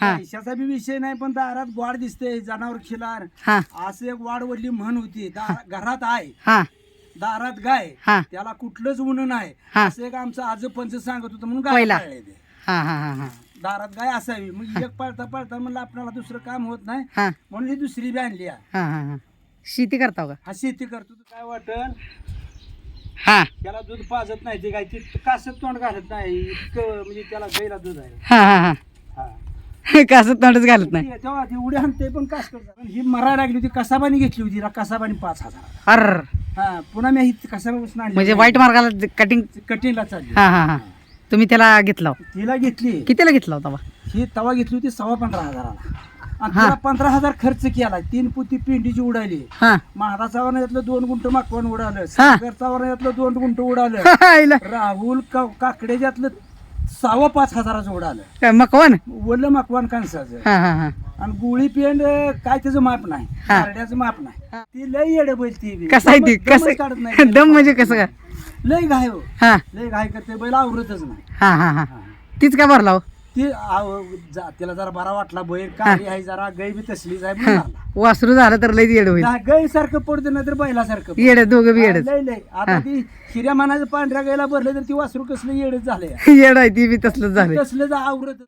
हा. पैशाचा बी विषय नाही पण दारात वाढ दिसते जनावर खिलार. हा. असं एक वाढ वडली म्हण होती दा- घरात आहे. हा. दारात गाय. हा. त्याला कुठलंच उन नाही. हा. असं एक आमचं आज पंच सांगत होतं म्हणून गाय पहिला. पाळले ते. हा हा हा हा. दारात गाय असावी. मग एक पळता पळता म्हणलं आपल्याला दुसरं काम होत नाही. हा. म्हणून ही दुसरी बी आणली आहे. हा हा हा. शेती करता का? हा शेती करतो. तर काय वाटल हा. त्याला दूध पाजत नाही ते काय ते कासत तोंड घालत नाही. इतकं म्हणजे त्याला गाईला दूध आहे. हा हा हा. हा. कसं तोंडच घालत नाही? तेव्हा ती आणते पण कास करतात पण ही मरायला लागली होती कसाबानी घेतली होती रा- कसाबानी पाच हजार. अर. हा पुन्हा मी ही कसाबापासून आणली म्हणजे वाईट मार्गाला कटिंग कठीणला चालली. हा हा हा. तुम्ही त्याला घेतला हो. तिला घेतली. कितीला घेतला होता बा? ही तवा घेतली होती सव्वा पंधरा हजाराला. आणि हा. तिला पंधरा हजार खर्च केला तीन पुती पिंडीची उडाली. हा. महाराचा यातलं दोन गुंट माकवण उडालं. हा. सागरचा यातलं दोन गुंट उडालं. आईला. राहुल का- काकडेच्यातलं सव्वा पाच हजाराचं उडालं काय मकवान? वल्ल माकवान कणसाचं. हा हा हा. आणि गुळी पेंड काय त्याचं माप नाही. हा. माप नाही. ती लय येड बैल ती बी. कसं आहे ती? दमच- दमच काढत कसं नाही दम म्हणजे कसं काय? लय घाय हो. हा. लय घाय करते बैल आवरतच नाही. हा हा हा. हा. तीच काय भरला हो? ती आव- जा- तिला जरा बरा वाटला बैल काळी आहे जरा गाय बी तसलीच आहे म्हणून. वासरू झालं तर लई येड होईल. गाय सारखं पडतं नाही तर बैलासारखं पडतं. येड दोघं बी हा, येडच. लय लय आता ती हिऱ्या मानाचं पांढऱ्या गायला भरलं तर ती वासरू कसलं येडच झालंय. येड आहे ती बी तसलंच झालं कसलं जा आवरत.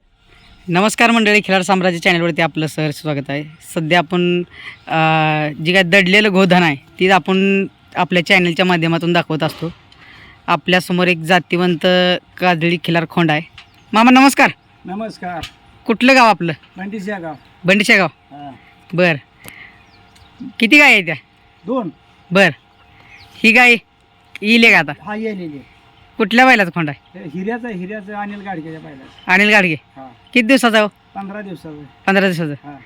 नमस्कार मंडळी खिलार साम्राज्य चॅनलवरती आपलं सर स्वागत आहे. सध्या आपण अं, जी काय दडलेलं गोधन आहे ती आपण आपल्या चॅनलच्या माध्यमातून दाखवत असतो. आपल्यासमोर एक जातीवंत काजळी खिलार खोंड आहे. मामा नमस्कार. नमस्कार. कुठलं गाव आपलं? बंडीच्या गाव. बंडीशा गाव. हा. बर. किती गाय आहे त्या? दोन. बर. ही गाय येईल का आता. हा येलेली कुठल्या बैलाचा खोंड आहे? हिऱ्याचा हिऱ्याचं अनिल गाडग्याच्या पाहिला अनिल गाडगे. हा. किती दिवसाचा हो? पंधरा दिवसाचं पंधरा दिवसाचं हा.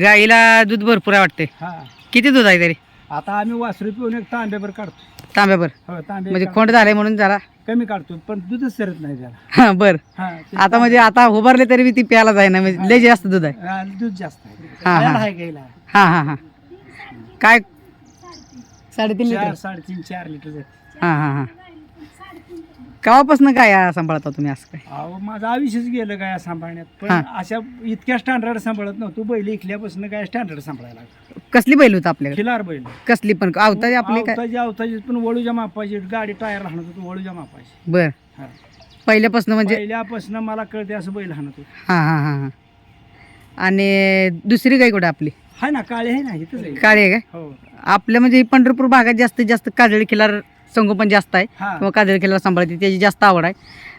गाईला दूध भरपूर वाटते हा. किती दूध आहे तरी? आता आम्ही वासरू पिऊन एक तांब्याभर काढतो तांब्याभर हो तांबे म्हणजे खोंड झाले म्हणून जरा. कमी काढतो पण दूधच सरत नाही त्याला. हा बर. हा ते आता म्हणजे आता उभारले तरी बी ती प्यायला जाईना म्हणजे लय जास्त दूध आहे. हा, दूध जास्त आहे. हा, हा. आहे हा हा हा. काय? साडेतीन चार लिटर. साडेतीन चार लिटर. हा हा हा. केव्हापासून काय आ- सांभाळता तुम्ही असं काय अहो माझं आयुष्यच गेलं काय सांभाळण्यात. पण हा. अशा इतक्या स्टँडर्ड सांभाळत नव्हतो. बैल इकल्यापासून काय स्टँडर्ड सांभाळायला लागलं. कसली बैल होतं आपल्याकडे? खिलार बैल. कसली पण आवता आपली काय? अवताची अवताची पण वळूच्या मापाची गाडी टायर हाणत होतो वळूच्या मापाची. बर. हा. पहिल्यापासून म्हणजे पहिल्यापासून मला कळते असं बैल हाणत होतो. हा हा हा हा. आणि दुसरी गाय कुठे आपली? हाय ना काळे आहे ना इथंच आहे. काळी आहे काय हो. आपल्या म्हणजे पंढरपूर भागात जास्तीत जास्त काजळी खिलार संगोपन जास्त आहे. हा. किंवा काजळी खिलार सांभाळते त्याची जास्त आवड आहे.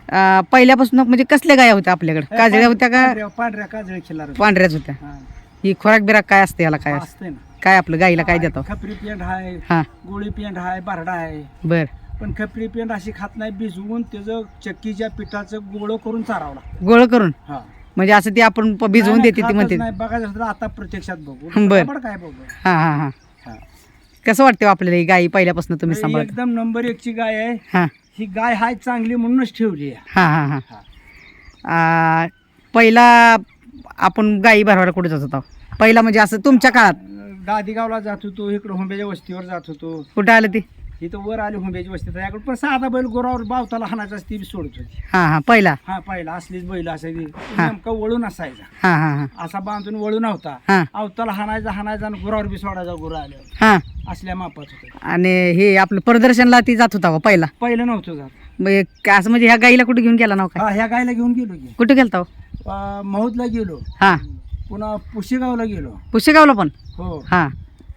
अं, पहिल्यापासून म्हणजे कसल्या गाया होत्या आपल्याकडे? काजळ्या होत्या का? पांढऱ्या- पांढऱ्या काजळे खिलार पांढऱ्याच होत्या. हा. ही खोराक बिराक काय असते याला काय असते असते? ना. काय आपलं गाईला काय देतो? खपरी पेंड आहे हा. गोळी पेंड आहे बारडा आहे बर. पण खपरी पेंड अशी खात नाही भिजवून त्याचं चक्कीच्या पिठाचं गोळं करून चारावं लागतं. गोळ करून? हा. म्हणजे असं ती आपण प- भिजवून नाही, देते ती खातच म्हणते. नाही बघायचं असलं तर आता प्रत्यक्षात बघू. बर. काय बघू? हा हा हा. हा. कसं वाटतं आपल्याला ही गाई पहिल्यापासून तुम्ही ही सांभाळता? एकदम नंबर एकची गाय आहे. हा. ही गाय हाय चांगली म्हणूनच ठेवली आहे. हा हा हा. हा. आ, पहिला आपण गाई भरवायला कुठे जात होता? पहिला म्हणजे असं तुमच्या काळात? दादीगावला जात होतो इकडे हुंब्याच्या वस्तीवर जात होतो. कुठं आलं ती? इथं वर आली हुंब्याची वस्ती त्याकडे पण साधा बैल गोरावर बावताला हाणायचा ती बी सोडत होती. हा हा पहिला. हा पहिला असलीच बैल असायची. नेमका वळून असायचा. हा हा हा. असा बांधून वळून होता हा. अवताला हाणायचा हाणायचा आणि गुरावर बी सोडायचा गुरा आल्यावर. हा. असल्या मापात होतं आणि हे आपलं प्रदर्शनला ती जात होता पहिला? पहिलं नव्हतं जात. असं म्हणजे ह्या गाईला कुठे घेऊन गेला नाव काय हा ह्या गायला घेऊन गेलो की. कुठे गेलता हो? अं, महूदला गेलो. हा. पुन्हा पुशेगावला गेलो. पुशेगावला पण? हो. हा.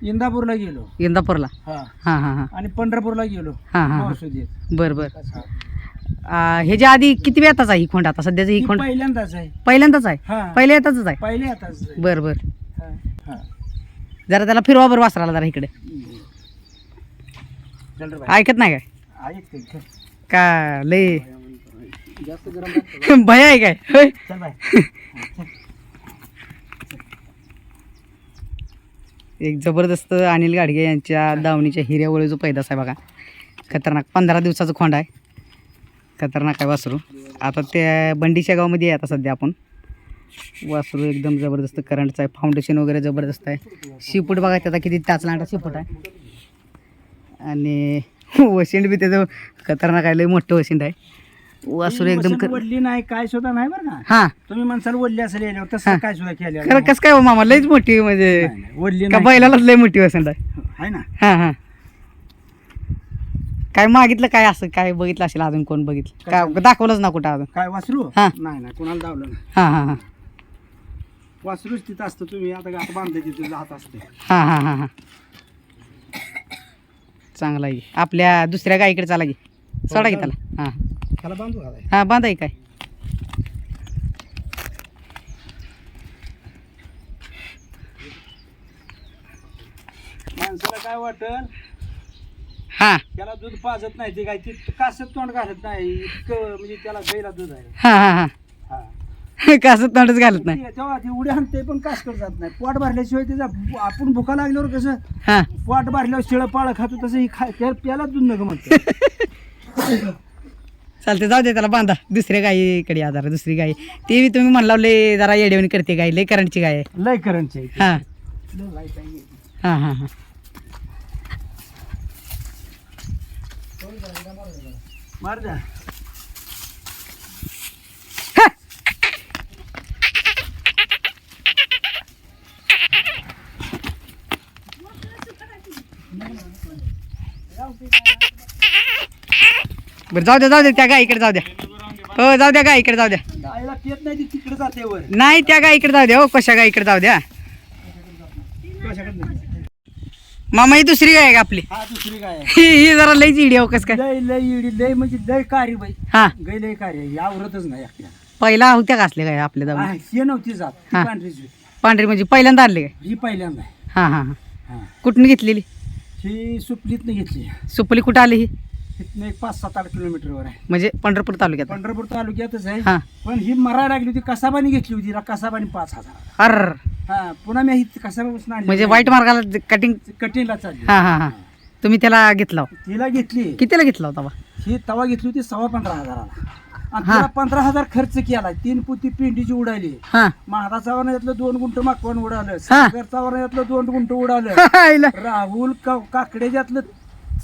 इंदापूरला गेलो. इंदापूरला? हा. हा हा हा. आणि पंढरपूरला गेलो. हा हा हा. बर बर. आ, ह्याच्या आधी किती वेळातच आहे ही खोंड आता? सध्याची ही ही खोंड पहिल्यांदाच आहे. पहिल्यांदाच आहे? हा. पहिल्या येताच आहे? पहिले आताच आहे. बर बर. हा, हा. जरा त्याला फिरवा बरं वासराला जरा इकडे. चल रे बाई. ऐकत नाही काय? ऐक ते, चल. का लय जास्त गरम लागतं. भय आहे काय? होय चल. एक जबरदस्त अनिल गाडगे यांच्या दावणीच्या हिऱ्यावळी जो पैदास आहे बघा. खतरनाक. पंधरा दिवसाचं खोंड आहे. खतरनाक आहे वासरू. आता त्या बंडीच्या गावामध्ये आहे आता सध्या आपण. वासरू एकदम जबरदस्त करंटचं आहे. फाउंडेशन वगैरे जबरदस्त आहे. शिपूट बघा त्याचा किती टाचलाटा शिपूट आहे. आणि वशिंड बी त्याचं खतरनाक आहे. लई मोठं वशिंड आहे. वासरू ही एकदम वसन वडली नाही काय सुद्धा नाही बरं का? हा. तुम्ही माणसाला वडली असेल याच्यावर तसं काय सुद्धा केलं खरं कसं काय हो मामा लईच मोठी म्हणजे. नाही, नाही, वडली का नाही. बैलालाच लई मोठी वसंत आहे. आहे ना? हा हा. काय मागितलं काय असं? काय बघितलं असेल अजून कोण बघितलं? काय दाखवलंच ना कुठं अजून. काय वासरू? हा. नाही नाही कोणाला दावलं नाही. हा हा हा. वासरूच तिथं असतं तुम्ही आता गाठ बांधते तिथे हात असते हा हा हा हा. चांगला आहे. की. आपल्या दुसऱ्या गाईकडे चाला की. सोडा की त्याला. हा. त्याला बांधू घालाय. हा बांधा की काय? माणसाला काय वाटल हा. त्याला दूध पाजत नाही ते काय ते कासत तोंड घालत नाही इतकं म्हणजे त्याला गाईला दूध आहे. हा हा हा. हा. कसं तोंडच घालत नाही. ते- तेव्हा ते उड्या आणते पण कासकट जात नाही. पोट भरल्याशिवाय त्याचा आपण भुका लागल्यावर कसं? हा. पोट भरल्यावर शिळं पाळं खातो तसं ही खाय त्या प्याला दूध नग म्हणतो चालते जाऊ दे त्याला बांधा. दुसऱ्या गाईकडे या जरा दुसरी गाई ते बी तुम्ही म्हणला लय जरा येडेवणी करते गाई लय करंटची गाय आहे. लय करंटचे हा. हा हा हा. मार द्या बरं जाऊ द्या जाऊ द्या त्या गाईकडे जाऊ द्या हो जाऊ द्या गाईकडे जाऊ द्या गायला पेत नाही ती तिकडे जाते वर. नाही त्या गाईकडे जाऊ द्या हो कशा गाईकडे जाऊ द्या. मामा ही दुसरी गाय आहे का आपली? हा दुसरी गाय आहे. ही ही जरा लई चिडी हो कस काय? लय लय इडी लय म्हणजे लय कारी बाई. हा. गै लय कारी. आवरतच नाही पहिला होत्या का असल्या गाय आपल्या हा, ही नव्हती जात हा. पांढरीची. होती. पांढरी म्हणजे पहिल्यांदा आणले काय ही पहिल्यांदा आहे. हा हा हा. हा. कुठून घेतलेली? ही सुपलीतनं घेतली. सुपली कुठं आली ही? इथनं एक पाच सात आठ किलोमीटरवर आहे. म्हणजे पंढरपूर तालुक्यात. पंढरपूर तालुक्यातच आहे. हा. पण ही मरायला लागली होती कसाबानी घेतली होती हिला कसाबानी पाच हजार. अर. हा पुन्हा मी ही कसाबापासून आणली म्हणजे वाईट मार्गाला कटिंग कटीला चालली. हा हा हा. तुम्ही त्याला घेतला हो. तिला घेतली. कितीला घेतला होता बा? ही तवा घेतली होती सव्वा पंधरा हजाराला. आणि तिला पंधरा हजार खर्च केला. तीन पुती पिंडीची उडाली. हा. महादा चव्हाण्यातलं दोन गुंट माकवण उडालं. हा. सागर चव्हाण्यातलं दोन गुंट उडालं. आईला. राहुल का- काकडेच्यातलं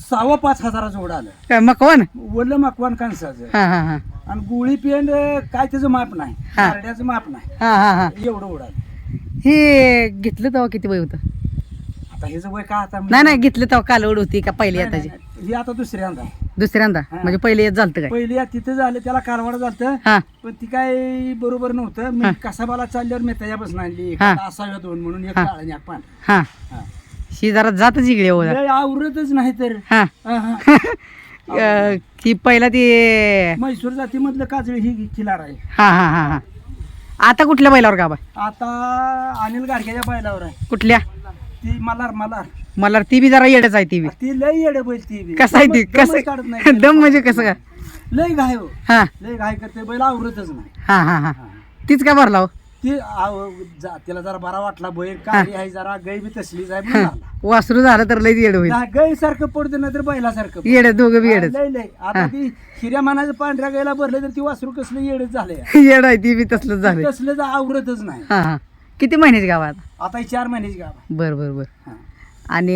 सव्वा पाच हजाराचं उडालं काय मकवान? वल्ल माकवान कांसाचं हा हा हा. आणि गुळी पेंड काय त्याचं माप नाही. हा. करड्याचं माप नाही. हा हा हा. एवढं उडालं हे घेतलं तेव्हा किती वय होतं? आता हे वय का आता? नाही नाही घेतलं तेव्हा कालवड होती का पहिली नाही, येताची नाही, नाही. हे आता दुसऱ्यांदा आहे. दुसऱ्यांदा? हा. म्हणजे पहिले येत झालं काय? पहिली या तिथं झालं त्याला कालवाड झालं हा. पण ती काय बरोबर नव्हतं. मी कसाबाला चालल्यावर मी त्याच्यापासून आणली. हा. असाव्या दोन म्हणून एक हा. काळ आणि एक पांढरा. हा. हा. ही जरा जातच इकडे हो जरा. लय आवरतच नाही तर. हा. अं, पहिला ती म्हैसूर जातीमधलं काजळी ही खिलार आहे. हा हा हा हा. आता कुठल्या बैलावर गाबा? आता अनिल गाडग्याच्या बैलावर आहे. कुठल्या? ती मलार मलार मला ती बी जरा येडच आहे ती बी. ती लय येडे बैल ती बी. कसं आहे ती? दमच- दमच काढत कसं नाही दम म्हणजे कसं काय? लय घाय हो. हा. लय घाय करते बैल आवरतच नाही. हा हा हा. हा. तीच का भरला हो? ती आव- जा- तिला जरा बरा वाटला बैल काळी आहे जरा गाय बी तसलीच आहे म्हणून आला. वासरू झालं तर लई येड होईल. गा- गाय सारखं पडतं नाही तर बैलासारखं पडतं. येड दोघं बी येडच. लय लय आता ती हिऱ्या मानाचं पांढऱ्या गायला भरलं तर ती वासरू कसलं येडच झालंय येड आहे ती बी तसलंच झालं तसलं तर आवरतच नाही. हा हा. किती महिन्याची गाव आहे आता? ही चार महिन्याची गाव. बर बर बर. आणि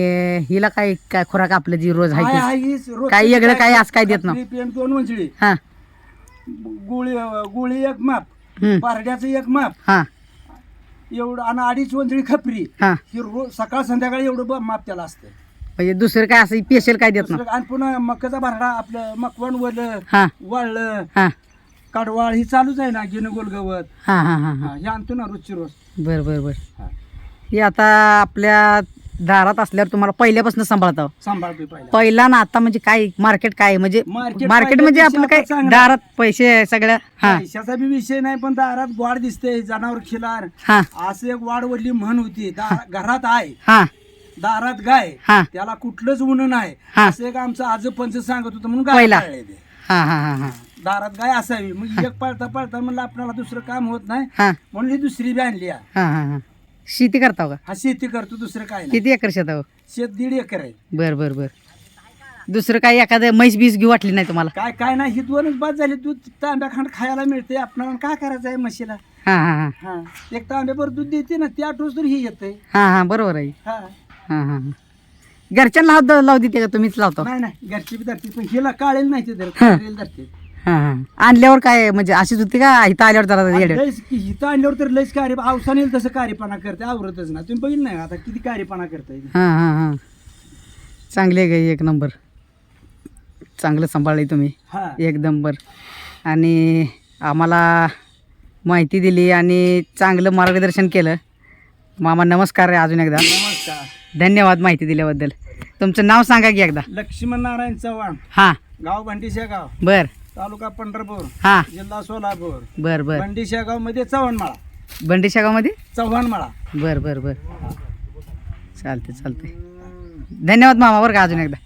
हिला काय काय खुराक आपलं जी रोज आहे रोजची काही वेगळं काय- काही असं काय देत ना पेंट दोन वंजळी हा. गुळी गुळी एक माप. हम्म. पारड्याचं एक माप. हा. एवढं आणि अडीच वंजळी खपरी. हा. ही रोज सकाळ संध्याकाळी एवढं ब- माप त्याला असतं म्हणजे दुसरं काय असं स्पेशल काय देत ना दुसरं- आणि पुन्हा मकाचा भरडा आपलं मकवण वलं हा. वाळलं हा. कडवाळ ही चालूच आहे ना गिनं गोलगवत. हा हा हा हा. हा, हे आणतो ना रोजची रोज. बर बर बर. हा. हे आता आपल्या दारात असल्यावर तुम्हाला पहिल्यापासून सांभाळता. सांभाळतोय पहिला पहिला ना आता म्हणजे काय मार्केट काय? म्हणजे Market मार्केट म्हणजे आपलं काय चांगलं. दारात पैसे सगळ्या हा पैशाचा बी विषय नाही पण दारात गोड दिसते जनावर खिलार हा असं एक वाडवडली म्हण होती दा- घरात आहे हा दारात गाय हा त्याला कुठलंच उन नाही हा. असं एक आमचं आज पंच सांगत होतं म्हणून गाय पहिला. पाळले ते. हा हा हा हा दारात गाय असावी मग एक पाळता पाळता म्हणलं आपल्याला दुसरं काम होत नाही हा म्हणून ही दुसरी बी आणली. हा हा हा शेती करता हो का? हा शेती करतो दुसरं काय नाही. किती एकर शेत हो? शेत दीड एकर आहे. बर बर बर. दुसरं काही एखादं म्हैस बीस घेऊ वाटली नाही तुम्हाला? काय काय नाही ही दोनच बाद झाली दूध तांब्या खांड खायला मिळते आपल्याला काय करायचं आहे म्हशीला? हा हा हा. हा एक तांब्याभर दूध देते ना त्या आठवस तर ही येते हा हा बरोबर आहे. हा. हा हा हा. घरच्यांना लाव लावू देते का? तुम्हीच लावतो. नाही नाही घरची बी धरते पण हिला काळेल नाही ते धर. काळेल धरते. हां. आणल्यावर काय म्हणजे अशीच होती का इथं आल्यावर जरा की इथं आणल्यावर तर लयच कार्य अवसाने तसं कार्यपणा करते आवरतच ना. तुम्ही बघितलं नाही आता किती कार्यपणा करताय हां हां हां. चांगली गाई एक नंबर. चांगलं सांभाळलं तुम्ही. हा. एक नंबर. आणि आम्हाला माहिती दिली आणि चांगलं मार्गदर्शन केलं. मामा नमस्कार आहे अजून एकदा. नमस्कार. धन्यवाद माहिती दिल्याबद्दल. तुमचं नाव सांगा की एकदा. लक्ष्मण नारायण चव्हाण. हां. गाव भंडीशा गाव. बर. तालुका पंढरपूर हां. जिल्हा सोलापूर बर बर. भंडीशा गावमध्ये चव्हाणमाळा. बंडीशा गावामध्ये चव्हाणमाळा. बर बर बर. चालते चालते धन्यवाद मामा बरं का अजून एकदा.